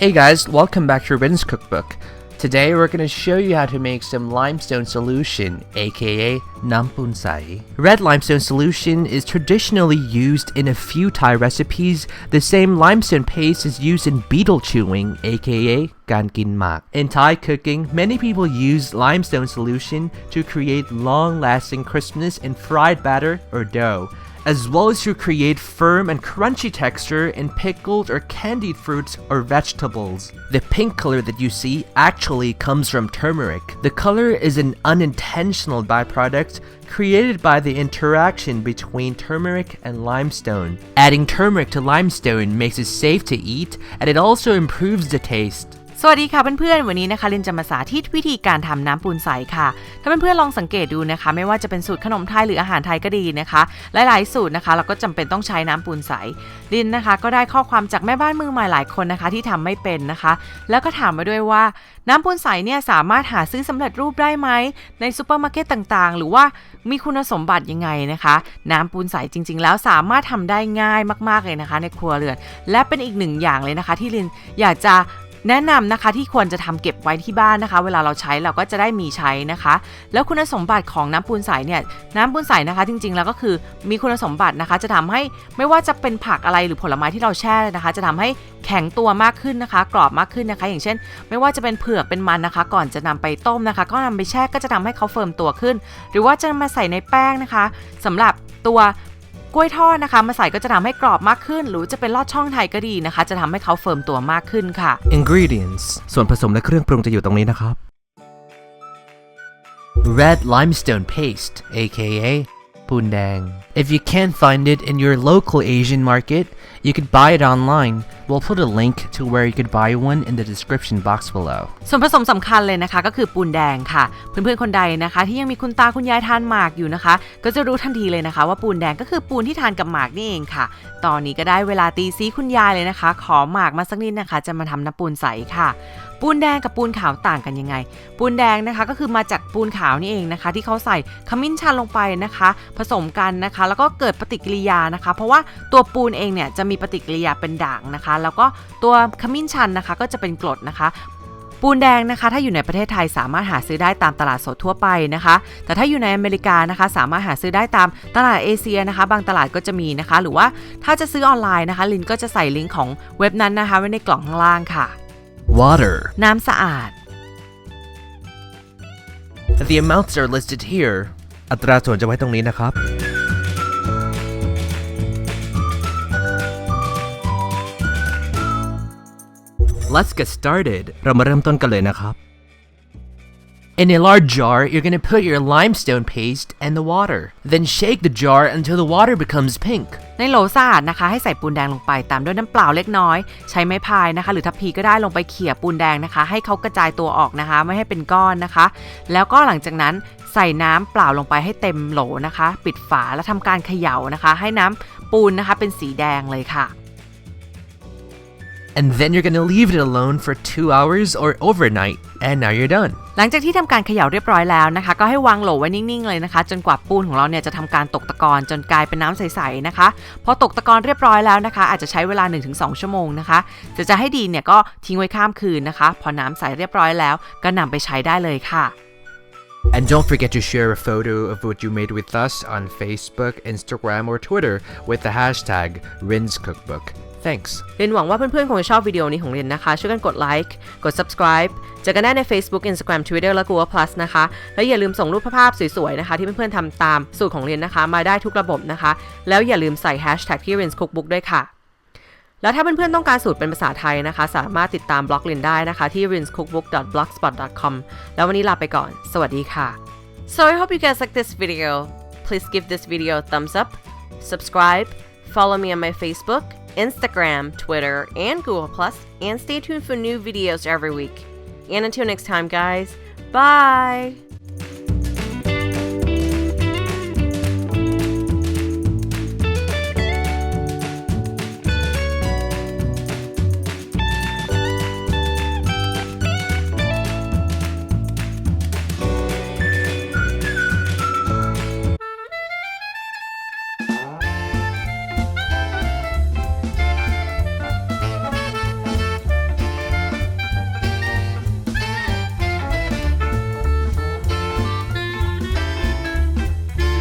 Hey guys, welcome back to Rin's Cookbook. Today we're going to show you how to make some limestone solution, aka nampunsai. Red limestone solution is traditionally used in a few Thai recipes. The same limestone paste is used in beetle chewing, aka gankin mak. In Thai cooking, many people use limestone solution to create long-lasting crispness in fried batter or dough as well as to create firm and crunchy texture in pickled or candied fruits or vegetables. The pink color that you see actually comes from turmeric. The color is an unintentional byproduct created by the interaction between turmeric and limestone. Adding turmeric to limestone makes it safe to eat and it also improves the taste. สวัสดีค่ะเพื่อนๆ วันนี้นะคะลินจะมาสาธิตวิธีการทำน้ำปูนใสค่ะ ถ้าเพื่อนๆลองสังเกตดูนะคะ ไม่ว่าจะเป็นสูตรขนมไทยหรืออาหารไทยก็ดีนะคะ หลายๆ สูตรนะคะ เราก็จำเป็นต้องใช้น้ำปูนใสลินนะคะ ก็ได้ข้อความจากแม่บ้านมือใหม่หลายคนนะคะ ที่ทำไม่เป็นนะคะ แล้วก็ถามมาด้วยว่า น้ำปูนใสเนี่ยสามารถหาซื้อสำเร็จรูปได้ไหมในซูเปอร์มาร์เก็ตต่างๆ หรือว่ามีคุณสมบัติยังไงนะคะ น้ำปูนใสจริง ๆ แล้วสามารถทำได้ง่ายมาก ๆเลยนะคะ ในครัวเรือน และเป็นอีกหนึ่งอย่างเลยนะคะ ที่ลินอยากจะ แนะนำนะคะที่ควรจะทำเก็บไว้ที่บ้านนะคะ เวลาเราใช้เราก็จะได้มีใช้นะคะ แล้วคุณสมบัติของน้ำปูนใสเนี่ยน้ำปูนใสนะคะ จริงๆแล้วก็คือมีคุณสมบัตินะคะ จะทำให้ไม่ว่าจะเป็นผักอะไรหรือผลไม้ที่เราแช่นะคะ จะทำให้แข็งตัวมากขึ้นนะคะ กรอบมากขึ้นนะคะ อย่างเช่น ไม่ว่าจะเป็นเผือกเป็นมันนะคะ ก่อนจะนำไปต้มนะคะ ก็นำไปแช่ก็จะทำให้เขาเฟิร์มตัวขึ้น หรือว่าจะมาใส่ในแป้งนะคะสำหรับตัว กล้วยทอดนะคะมาใส่ก็จะทำให้กรอบมากขึ้น หรือจะเป็นลอดช่องไทยก็ดีนะคะ จะทำให้เขาเฟิร์มตัวมากขึ้นค่ะ Ingredients ส่วนผสมและเครื่องปรุงจะอยู่ตรงนี้นะครับ Red limestone paste aka ปูนแดง If you can't find it in your local Asian market you could buy it online we'll put a link to where you could buy one in the description box below ส่วนผสมสำคัญเลยนะคะก็คือปูนแดงค่ะ เพื่อนๆคนใดนะคะ ที่ยังมีคุณตาคุณยายทานหมากอยู่นะคะ ก็จะรู้ทันทีเลยนะคะ ว่าปูนแดงก็คือปูนที่ทานกับหมากนี่เองค่ะ ตอนนี้ก็ได้เวลาตีซีคุณยายเลยนะคะ ขอหมากมาสักนิดนะคะ จะมาทำน้ำปูนใสค่ะ ปูนแดงกับปูนขาวต่างกันยังไง ปูนแดงนะคะก็คือมาจากปูนขาวนี่เองนะคะ ที่เขาใส่ขมิ้นชันลงไปนะคะ ผสมกันนะคะ แล้วก็เกิดปฏิกิริยานะคะ เพราะว่าตัวปูนเองเนี่ยจะมีปฏิกิริยาเป็นด่างนะคะ แล้วก็ตัวขมิ้นชันนะคะก็จะเป็นกรดนะคะปูนแดงนะคะ ถ้าอยู่ในประเทศไทยสามารถหาซื้อได้ตามตลาดสดทั่วไปนะคะ แต่ถ้าอยู่ในอเมริกานะคะ สามารถหาซื้อได้ตามตลาดเอเชียนะคะ บางตลาดก็จะมีนะคะ หรือว่าถ้าจะซื้อออนไลน์นะคะ ลินก็จะใส่ลิงก์ของเว็บนั้นนะคะไว้ในกล่องข้างล่างค่ะ Water น้ำสะอาด The amounts are listed here อัตราส่วนจะไว้ตรงนี้นะครับ Let's get started เรามาเริ่มต้นกันเลยนะครับ In a large jar, you're going to put your limestone paste and the water. Then shake the jar until the water becomes pink. ในโหลสะอาดนะคะ ให้ใส่ปูนแดงลงไปตามด้วยน้ำเปล่าเล็กน้อย ใช้ไม้พายนะคะ หรือทัพพีก็ได้ลงไปเขี่ยปูนแดงนะคะ ให้เขากระจายตัวออกนะคะ ไม่ให้เป็นก้อนนะคะ แล้วก็หลังจากนั้นใส่น้ำเปล่าลงไปให้เต็มโหลนะคะ ปิดฝาและทำการเขย่านะคะ ให้น้ำปูนนะคะ เป็นสีแดงเลยค่ะ And then you're going to leave it alone for two hours or overnight. And now you're done. หลังจากที่ทำการเขย่าเรียบร้อยแล้วนะคะ ก็ให้วางโหลไว้นิ่งๆเลยนะคะ จนกว่าปูนของเราเนี่ยจะทำการตกตะกอนจนกลายเป็นน้ำใสๆนะคะ พอตกตะกอนเรียบร้อยแล้วนะคะ อาจจะใช้เวลา 1-2 ชั่วโมงนะคะ จะจะให้ดีเนี่ยก็ทิ้งไว้ข้ามคืนนะคะ พอน้ำใสเรียบร้อยแล้ว ก็นำไปใช้ได้เลยค่ะ And don't forget to share a photo of what you made with us on Facebook, Instagram, or Twitter with the hashtag Rin's Cookbook. Thanks. เรียนหวังว่าเพื่อนๆ คงจะชอบวิดีโอนี้ของเรียนนะคะ ช่วยกันกดไลค์ กด subscribe เจอกันได้ใน Facebook Instagram Twitter และ Google Plus นะคะ แล้วอย่าลืมส่งรูปภาพสวยๆ นะคะ ที่เพื่อนๆทำตามสูตรของเรียนนะคะ มาได้ทุกระบบนะคะ แล้วอย่าลืมใส่ hashtag ที่ Rin's Cookbook ด้วยค่ะ แล้วถ้าเพื่อนๆ ต้องการสูตรเป็นภาษาไทยนะคะ สามารถติดตามบล็อกลินได้นะคะที่ rinscookbook.blogspot.com แล้ววันนี้ลาไปก่อน สวัสดีค่ะ so I hope you guys like this video please give this video a thumbs up subscribe follow me on my Facebook Instagram Twitter and Google Plus and stay tuned for new videos every week. And until next time guys bye